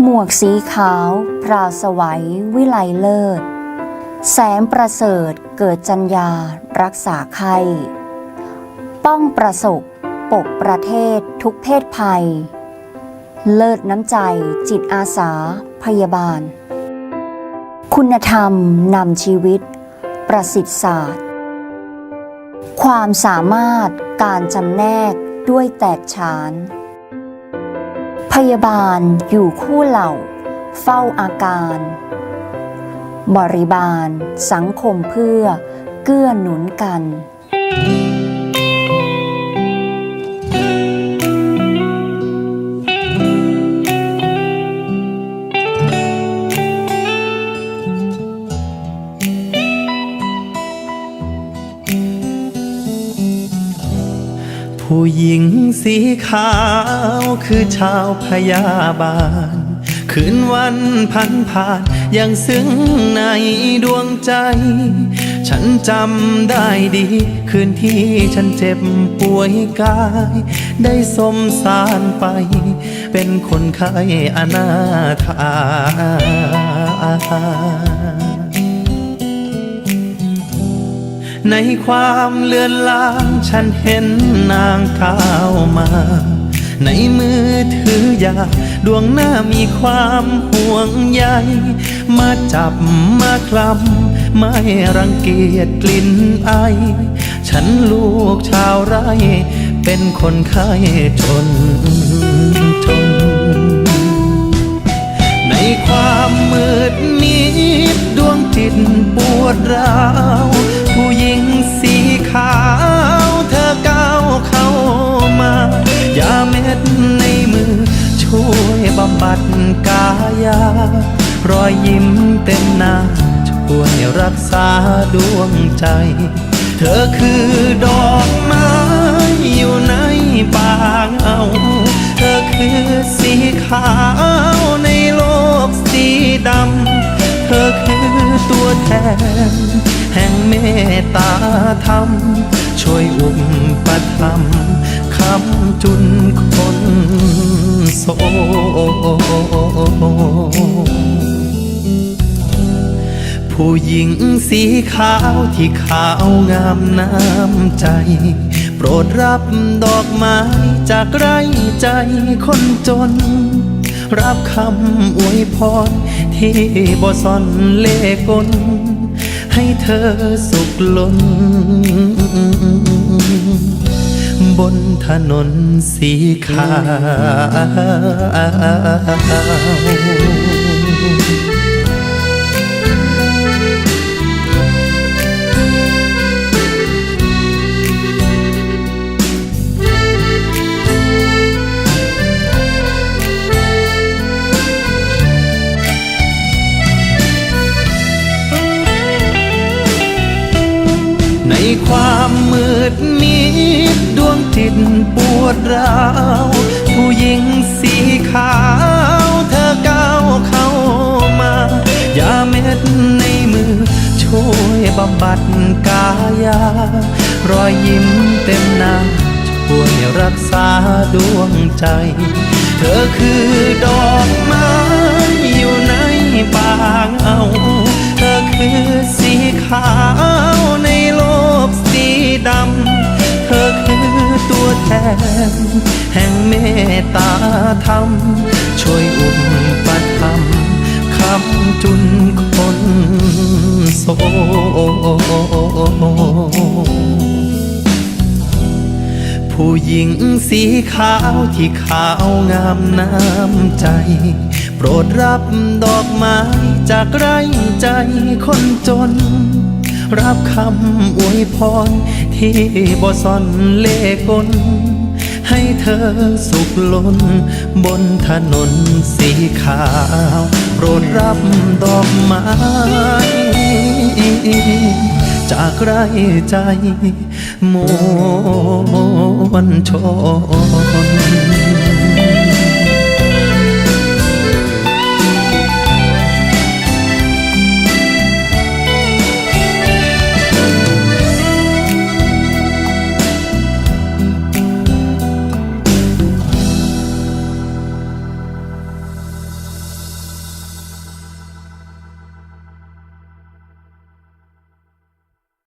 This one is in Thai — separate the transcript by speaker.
Speaker 1: หมวกสีขาว พราวสวัย วิไลเลิศ แสนประเสริฐ เกิดจัญญา รักษาไข้ป้องประสบ ปกประเทศทุกเพศภัย เลิศน้ำใจ จิตอาสา พยาบาล คุณธรรมนำชีวิต ประสิทธิศาสตร์ ความสามารถการจำแนกด้วยแตกฉาน พยาบาลอยู่คู่เหล่า เฝ้าอาการ บริบาล สังคมเพื่อเกื้อหนุนกัน
Speaker 2: ผู้หญิงสีขาวคือชาวพยาบาล คืนวันพันผ่านยังซึ้งในดวงใจ ฉันจำได้ดี คืนที่ฉันเจ็บป่วยกาย ได้สมสารไป เป็นคนไข้อนาถา ในความเลือนลางฉันเห็นนางก้าวมา ในมือถือยา ดวงหน้ามีความห่วงใย มาจับมาคลำไม่รังเกียจกลิ่นไอ ฉันลูกชาวไร่ เป็นคนไข้จน วยบำบัดกายารอยยิ้มเต็มหน้าช่วยรักษาดวงใจ เธอคือดอกไม้อยู่ในป่าเงา เธอคือสีขาวในโลกสีดำ เธอคือตัวแทน แห่งเมตตาธรรม ช่วยอุปถัมภ์คำจุนคนโศก ผู้หญิงสีขาวที่ขาวงามน้ำใจ โปรดรับดอกไม้จากไร่ใจคนจน รับคำอวยพรที่บ่ซ่อนเล่กลให้เธอสุขล้น บนถนนสีขาว ในความมืดมิดดวงจิตปวดร้าว ผู้หญิงสีขาวเธอก้าวเข้ามา ยาเม็ดในมือ ช่วยบำบัดกายา รอยยิ้มเต็มหน้าช่วยรักษาดวงใจ เธอคือดอกไม้อยู่ในป่าเงา เธอคือสีขาว โลกสีดำ เธอคือตัวแทน แห่งเมตตาธรรม ช่วยอุปถัมภ์คำจุนคนโศกผู้หญิงสีขาวที่ขาวงามน้ำใจ โปรดรับดอกไม้จากไร่ใจคนจน รับคำอวยพร ที่บ่ซ่อนเล่กล ให้เธอสุขล้น บนถนนสีขาว โปรดรับดอกไม้ จากไรใจมวลชน